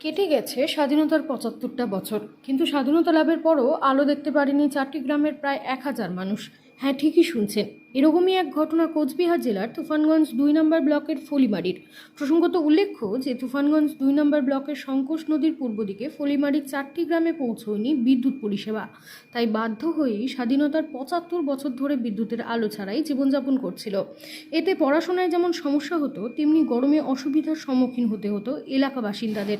কেটে গেছে স্বাধীনতার পঁচাত্তরটা বছর। কিন্তু স্বাধীনতা লাভের পরও আলো দেখতে পারেনি চারটি গ্রামের প্রায় এক হাজার মানুষ। হ্যাঁ ঠিকই শুনছেন। এরকমই এক ঘটনা কোচবিহার জেলার তুফানগঞ্জ দুই নম্বর ব্লকের ফলিমারির। প্রসঙ্গত উল্লেখ্য যে, তুফানগঞ্জ দুই নম্বর ব্লকের সংকোষ নদীর পূর্ব দিকে ফলিমারির চারটি গ্রামে পৌঁছয়নি বিদ্যুৎ পরিষেবা। তাই বাধ্য হয়েই স্বাধীনতার পঁচাত্তর বছর ধরে বিদ্যুতের আলো ছাড়াই জীবনযাপন করছিল। এতে পড়াশোনায় যেমন সমস্যা হতো, তেমনি গরমে অসুবিধার সম্মুখীন হতে হতো এলাকা বাসিন্দাদের।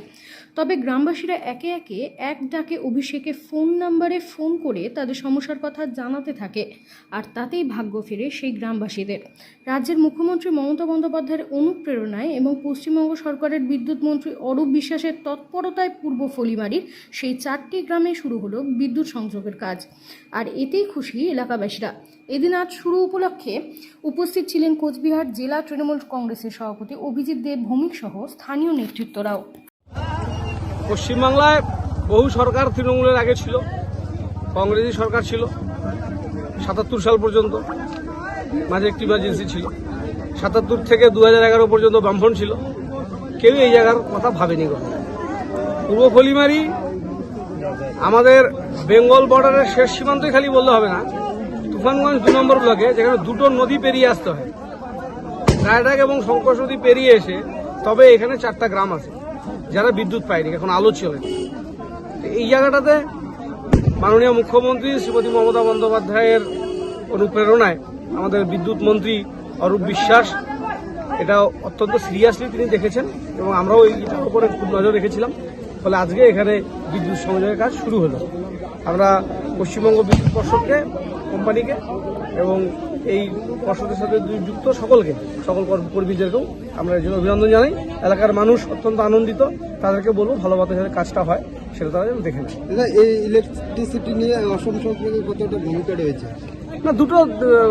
তবে গ্রামবাসীরা একে একে এক ডাকে অভিষেকে ফোন নাম্বারে ফোন করে তাদের সমস্যার কথা জানাতে থাকে। আর তাতেই ভাগ্য ফেরে সেই গ্রামবাসীদের। রাজ্যের মুখ্যমন্ত্রী মমতা বন্দ্যোপাধ্যায়ের অনুপ্রেরণায় এবং পশ্চিমবঙ্গ সরকারের বিদ্যুৎ মন্ত্রী অরূপ বিশ্বাসের তৎপরতায় পূর্ব ফলিমারির সেই চারটি গ্রামে শুরু হলো বিদ্যুৎ সংযোগের কাজ। আর এতেই খুশি এলাকাবাসীরা। এদিন আজ শুরু উপলক্ষে উপস্থিত ছিলেন কোচবিহার জেলা তৃণমূল কংগ্রেসের সভাপতি অভিজিৎ দেব ভৌমিক সহ স্থানীয় নেতৃত্বরাও। পশ্চিমবাংলায় বহু সরকার তৃণমূলের আগে ছিল কংগ্রেসই সরকার ছিল, সাতাত্তর সাল পর্যন্ত। মাঝে একটি ইমার্জেন্সি ছিল। সাতাত্তর থেকে দু হাজার এগারো পর্যন্ত বামফ্রন্ট ছিল। কেউ এই জায়গার কথা ভাবেনি কখনো। পূর্ব ফলিমারি আমাদের বেঙ্গল বর্ডারের শেষ সীমান্তই খালি বললে হবে না। তুফানগঞ্জ দু নম্বর ব্লকে যেখানে দুটো নদী পেরিয়ে আসতে হয়। রায়ডাক এবং শঙ্কর নদী পেরিয়ে এসে তবে এখানে চারটা গ্রাম আছে, যারা বিদ্যুৎ পায়নি, এখন আলো চলে। এই জায়গাটাতে মাননীয় মুখ্যমন্ত্রী শ্রীমতী মমতা বন্দ্যোপাধ্যায়ের অনুপ্রেরণায় আমাদের বিদ্যুৎ মন্ত্রী অরূপ বিশ্বাস, এটা অত্যন্ত সিরিয়াসলি তিনি দেখেছেন এবং আমরাও এইটার উপরে খুব নজর রেখেছিলাম। ফলে আজকে এখানে বিদ্যুৎ সংযোগের কাজ শুরু হলো। আমরা পশ্চিমবঙ্গ বিদ্যুৎ পর্ষদকে, কোম্পানিকে এবং এই পর্ষদের সাথে যুক্ত সকলকে সকল কর- কর্মীদেরকেও আমরা এর জন্য অভিনন্দন জানাই। এলাকার মানুষ অত্যন্ত আনন্দিত। তাদেরকে বলব ভালোভাবে যাতে কাজটা হয় সেটা তারা যেন দেখে নেয়। এই ইলেকট্রিসিটি নিয়ে অসম সরকারের কতটা ভূমিকা রয়েছে? না দুটো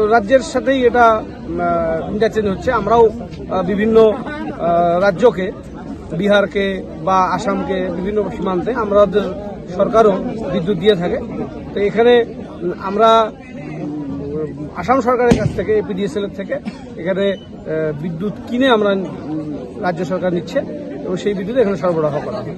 রাজ্যের সাথেই এটা ইন্টারচেঞ্জ হচ্ছে। আমরাও বিভিন্ন রাজ্যকে বিহারকে বা আসামকে বিভিন্ন সীমান্তে আমাদের সরকারও বিদ্যুৎ দিয়ে থাকে। তো এখানে আমরা আসাম সরকারের কাছ থেকে এপিডিএসএল এর থেকে এখানে বিদ্যুৎ কিনে আমরা রাজ্য সরকার নিচ্ছে এবং সেই বিদ্যুৎ এখানে সরবরাহ করা হয়।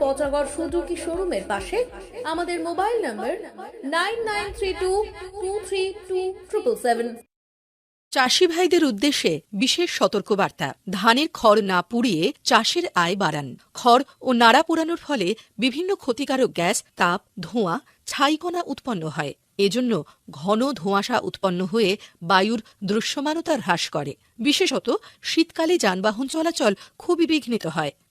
পচাগড় সুজুকি শোরুমের পাশে? আমাদের মোবাইল নম্বর নাইন সেভেন। চাষি ভাইদের উদ্দেশ্যে বিশেষ সতর্কবার্তা। ধানের খড় না পুড়িয়ে চাষের আয় বাড়ান। খড় ও নাড়া পোড়ানোর ফলে বিভিন্ন ক্ষতিকারক গ্যাস, তাপ, ধোঁয়া ছাইকণা উৎপন্ন হয়। এজন্য ঘন ধোঁয়াশা উৎপন্ন হয়ে বায়ুর দৃশ্যমানতা হ্রাস করে। বিশেষত শীতকালে যানবাহন চলাচল খুবই বিঘ্নিত হয়।